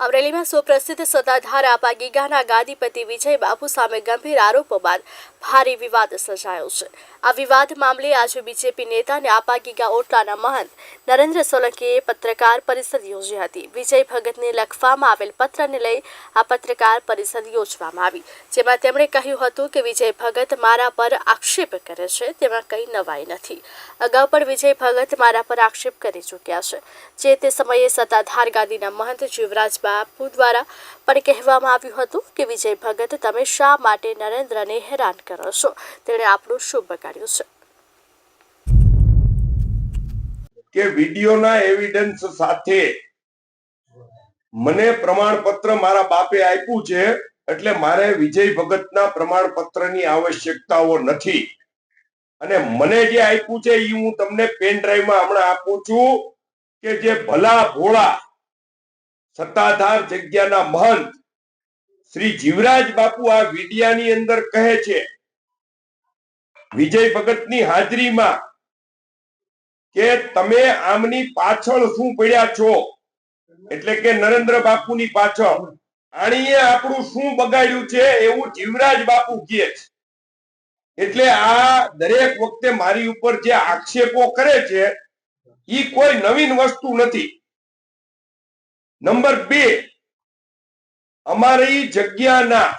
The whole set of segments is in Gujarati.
અમરેલીમાં સુપ્રસિદ્ધ સત્તાધાર આપા ગીગાના ગાદીપતિ વિજય બાપુ સામે ગંભીર આરોપો બાદ ભારે વિવાદ સર્જાયો છે. આ વિવાદ મામલે આજે બીજેપી નેતા અને આપા ગીગા ઓટલાના મહંત નરેન્દ્ર સોલંકીએ પત્રકાર પરિષદ યોજી હતી. વિજય ભગતને લખવામાં આવેલ પત્રને લઈ આ પત્રકાર પરિષદ યોજવામાં આવી. જેમાં તેમણે કહ્યું હતું કે વિજય ભગત મારા પર આક્ષેપ કરે છે, તેમાં કંઈ નવાઈ નથી. અગાઉ પણ વિજય ભગત મારા પર આક્ષેપ કરી ચૂક્યા છે. જે તે સમયે સત્તાધાર ગાદીના મહંત જીવરાજ બાપુ દ્વારા પણ કહેવામાં આવ્યું હતું કે વિજય ભગત તમે શા માટે નરેન્દ્રને હેરાન કરો છો? તેણે આપણું શું બગાડ્યું છે. કે વિડીયોના એવિડન્સ સાથે મને પ્રમાણપત્ર મારા બાપે આપ્યું છે, એટલે મારે વિજય ભગતના પ્રમાણપત્રની આવશ્યકતાઓ નથી. અને મને જે આપ્યું છે એ હું તમને પેન ડ્રાઈવમાં હમણાં આપું છું કે જે ભલા ભોળા સત્તાધાર જગ્યાના મહંત શ્રી જીવરાજ બાપુ આ વિડિયાની અંદર કહે છે, વિજય ભગતની હાજરીમાં કે તમે આમની પાછળ શું પડ્યા છો? એટલે કે નરેન્દ્ર બાપુની પાછળ. આણીએ આપણું શું બગાડ્યું છે એવું જીવરાજ બાપુ કહે છે. એટલે આ દરેક વખતે મારી ઉપર જે આક્ષેપો કરે છે એ કોઈ નવીન વસ્તુ નથી. નંબર બે, અમારી જગ્યાના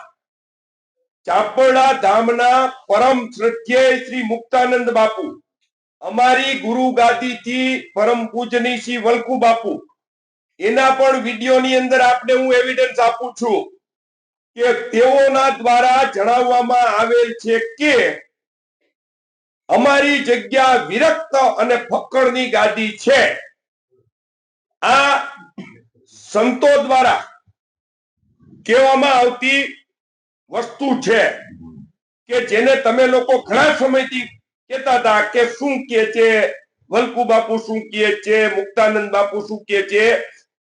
ચાપડા ધામના પરમ શ્રદ્ધેય શ્રી મુક્તાનંદ બાપુ. અમારી ગુરુ ગાદીથી પરમ પૂજની શ્રી વલકુ બાપુ. એના પણ વિડીયોની અંદર આપને હું એવિડન્સ આપું છું કે તેઓના દ્વારા જણાવવામાં આવેલ છે કે અમારી જગ્યા વિરક્ત અને ફક્કડની ગાદી છે. આ સંતો દ્વારા કહેવામાં આવતી વસ્તુ છે કે જેને તમે લોકો ઘણા સમયથી કહેતા હતા કે શું કે છે? વલકુ બાપુ શું કે છે? મુક્તાનંદ બાપુ શું કે છે?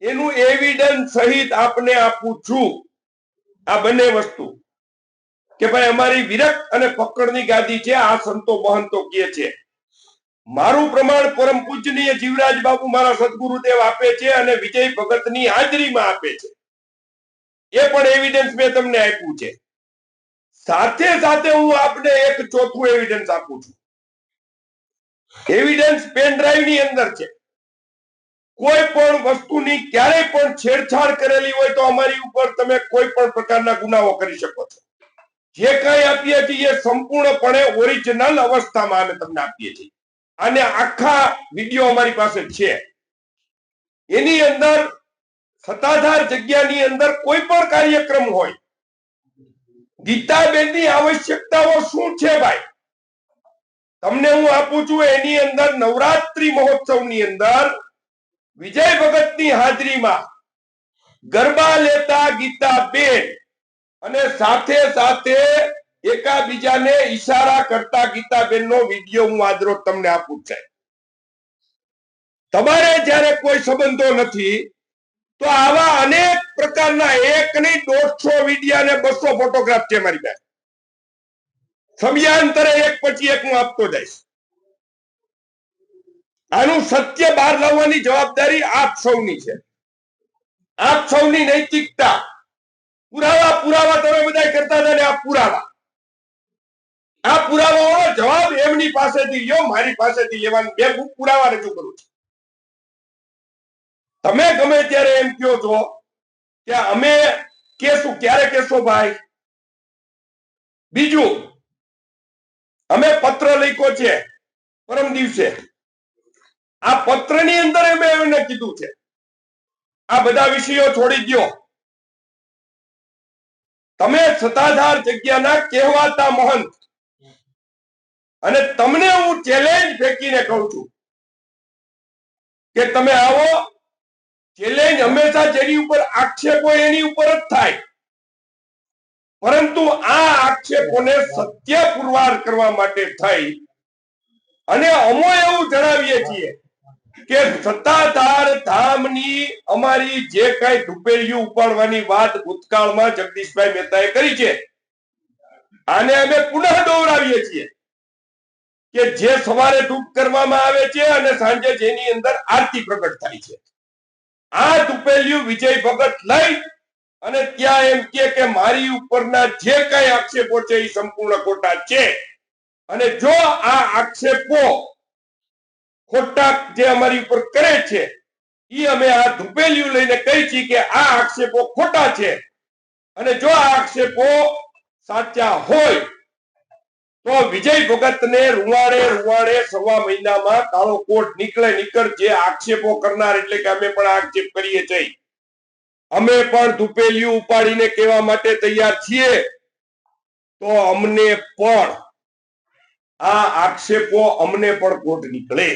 એનું એવિડન્સ સહિત આપને આપું છું. આ બંને વસ્તુ. કે ભાઈ અમારી વિરક્ત અને પકડની ગાદી છે, આ સંતો મહંતો કે છે. મારું પ્રમાણ પરમ પૂજનીય જીવરાજ બાપુ મારા સદગુરુદેવ આપે છે અને વિજય ભગતની હાજરીમાં આપે છે. એ પણ એવિડન્સ મેં તમને આપ્યું છે. સાથે સાથે હું આપને એક ચોથું એવિડન્સ આપું છું. એવિડન્સ પેન ડ્રાઈવની અંદર છે. કોઈ પણ વસ્તુની ક્યારેય પણ છેડછાડ કરેલી હોય તો અમારી ઉપર તમે કોઈ પણ પ્રકારના ગુનાઓ કરી શકો છો. જે કઈ આપીએ છીએ સંપૂર્ણપણે ઓરિજિનલ અવસ્થામાં અમે તમને આપીએ છીએ. અને આખા વીડિયો અમારી પાસે છે. એની અંદર સત્તાધાર જગ્યાની અંદર કોઈ પણ કાર્યક્રમ હોય, ગીતાબેનની આવશ્યકતાઓ શું છે ભાઈ? તમને હું આપું છું એની અંદર નવરાત્રી મહોત્સવની અંદર વિજય ભગતની હાજરીમાં ગરબા લેતા ગીતા બેન અને સાથે સાથે એકાબીજાને ઈશારા કરતા ગીતાબેનનો વીડિયો હું આજરો તમને આપું છે. તમારે જ્યારે કોઈ સંબંધો નથી, તો આવા અનેક પ્રકારના એક નહીં, દોઢસો વિડીયા ને બસો ફોટોગ્રાફ છે મારી પાસે. સમયાંતરે એક પછી એક હું આપતો જઈશ. આનું સત્ય બહાર લાવવાની જવાબદારી આપ સૌની છે. આપ સૌની નૈતિકતા. પુરાવા પુરાવા તમે બધા કરતા હતા ને આ પુરાવા. આ પુરાવાઓનો જવાબ એમની પાસેથી લ્યો, મારી પાસેથી લેવાનું બે હું પુરાવા રજૂ કરું છું. તમે ગમે ત્યારે એમ કહો છો કે અમે કેશું, ક્યારે કેશો ભાઈ? બીજું છે. પરમ દિવસે. આ પત્રની અંદર એમને કીધું છે. આ બધા વિષયો છોડી દો તમે સત્તાધાર જગ્યાના કહેવાતા મહંત. અને તમને હું ચેલેન્જ ફેંકીને કહું છું કે તમે આવો ચેલેન્જ હંમેશા જેની ઉપર આક્ષેપો એની ઉપર જ થાય. પરંતુ આ આક્ષેપોને સત્ય પુરવાર કરવા માટે થઈ અને અમો એવું જણાવીએ છીએ કે સત્તાધાર ધામની અમારી જે કઈ ધુપેલિયું ઉપાડવાની વાત ભૂતકાળમાં જગદીશભાઈ મહેતાએ કરી છે, આને અમે પુનઃ દોહરાવીએ છીએ કે જે સવારે ધૂપ કરવામાં આવે છે અને સાંજે જેની અંદર આરતી પ્રગટ થાય છે. આ દુપેલિયું વિજય ભગત લઈ અને ત્યાં એમ કે મારી ઉપરના જે કઈ આક્ષેપો છે એ સંપૂર્ણ ખોટા છે. અને જો આ આક્ષેપો ખોટા જે અમારી ઉપર કરે છે એ અમે આ ધૂપેલિયું લઈને કહી છીએ કે આ આક્ષેપો ખોટા છે. અને જો આ આક્ષેપો સાચા હોય, તો વિજય ભગતને રૂવાડે રૂવાડે સવા મહિનામાં કાળો કોટ નીકળે નીકળ જે આક્ષેપો કરનાર એટલે કે અમે પણ આક્ષેપ કરીએ છીએ. અમે પણ ધૂપેલિયું ઉપાડીને કહેવા માટે તૈયાર છીએ. તો અમને પણ આ આક્ષેપો અમને પણ કોટ નીકળે.